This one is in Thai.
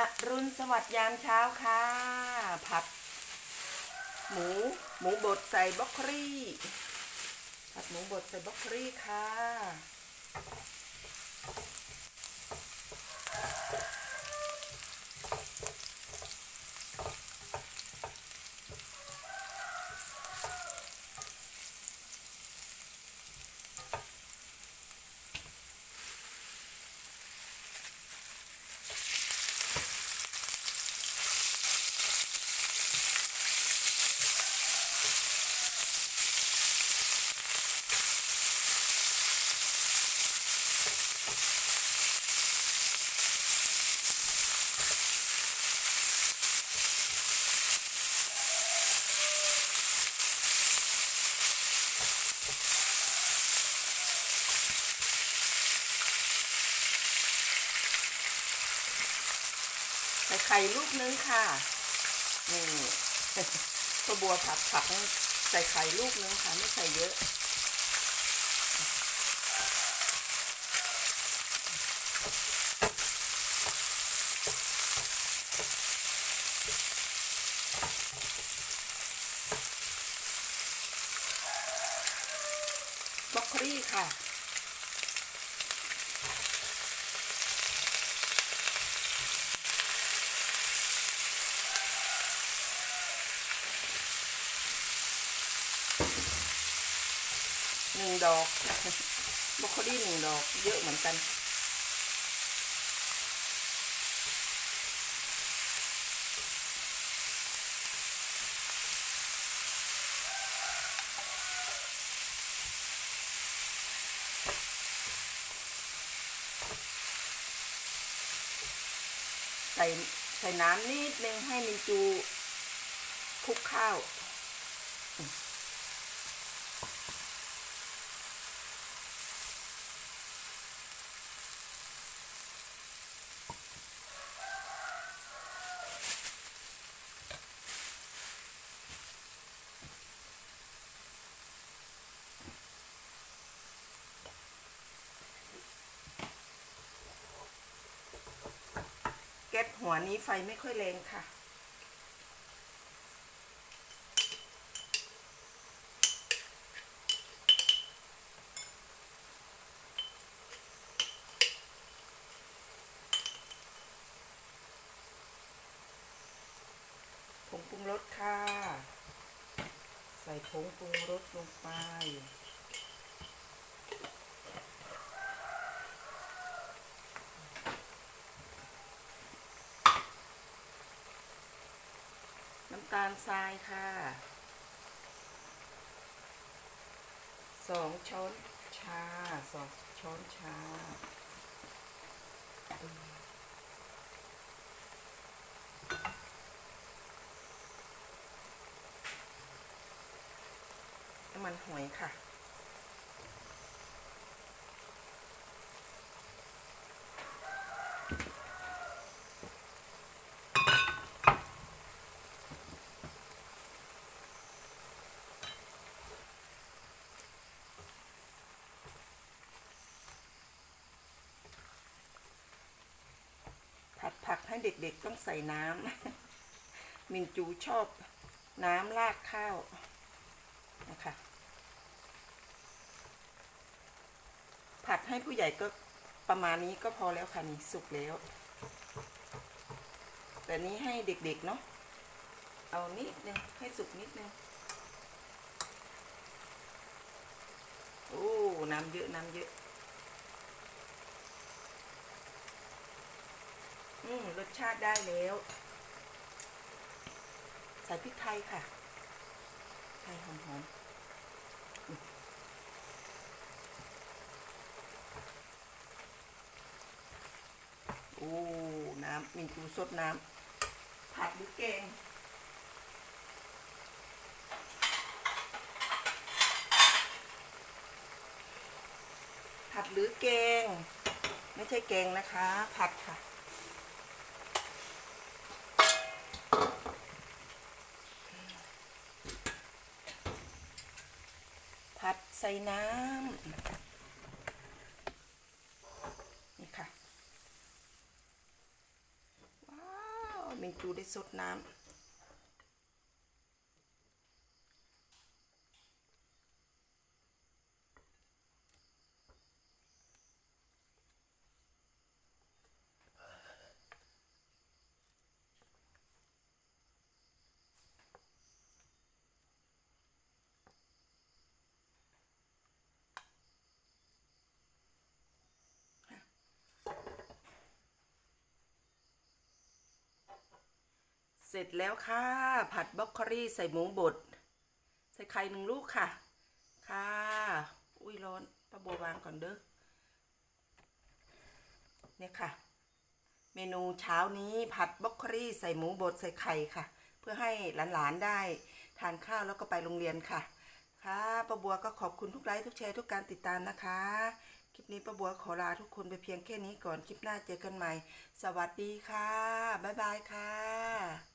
อรุณสวัสดิ์ยามเช้าค่ะ ผัด หมูหมูบดใส่บล็อกครี่ผัดหมูบดใส่บล็อกครี่ค่ะ ใส่ไข่ลูกนึงค่ะ นี่ตัวบัวผัดผักใส่ไข่ลูกนึงค่ะ ไม่ใส่เยอะ บล็อกโคลี่ค่ะ หนึ่งดอกบรอกโคลี่หนึ่งดอก เยอะเหมือนกัน ใส่ใส่น้ำนิดนึงให้มินจูคลุกข้าว หัวนี้ไฟไม่ค่อยแรงค่ะ ผงปรุงรสค่ะ ใส่ผงปรุงรสลงไปำตาลทรายค่ะสองช้อนชาสองช้อนชา น้ำมันหอยค่ะ ให้เด็กๆต้องใส่น้ำมินจูชอบน้ำราดข้าวนะคะผัดให้ผู้ใหญ่ก็ประมาณนี้ก็พอแล้วค่ะนี่สุกแล้ว แต่นี้ให้เด็กๆเนาะเอานิดนึงให้สุกนิดนึงโอ้น้ำเยอะน้ำเยอะ อืมรสชาติได้แล้ว ใส่พริกไทยค่ะ ไทยหอมๆโอ้ น้ำมีจูสดน้ำ ผัดหรือแกง ผัดหรือแกง ไม่ใช่แกงนะคะ ผัดค่ะ ใส่น้ำนี่ค่ะ ว้าวเมนจูได้สดน้ำ เสร็จแล้วค่ะ ผัดบล็อกโคลี่ใส่หมูบด ใส่ไข่หนึ่งลูกค่ะ ค่ะ อุ้ยร้อนป้าบัววางก่อนเด้อ เนี่ยค่ะ เมนูเช้านี้ผัดบล็อกโคลี่ใส่หมูบดใส่ไข่ค่ะ เพื่อให้หลานๆได้ทานข้าวแล้วก็ไปโรงเรียนค่ะ ค่ะป้าบัวก็ขอบคุณทุกไลค์ทุกแชร์ทุกการติดตามนะคะ คลิปนี้ป้าบัวขอลาทุกคนไปเพียงแค่นี้ก่อน คลิปหน้าเจอกันใหม่ สวัสดีค่ะ บ๊ายบายค่ะ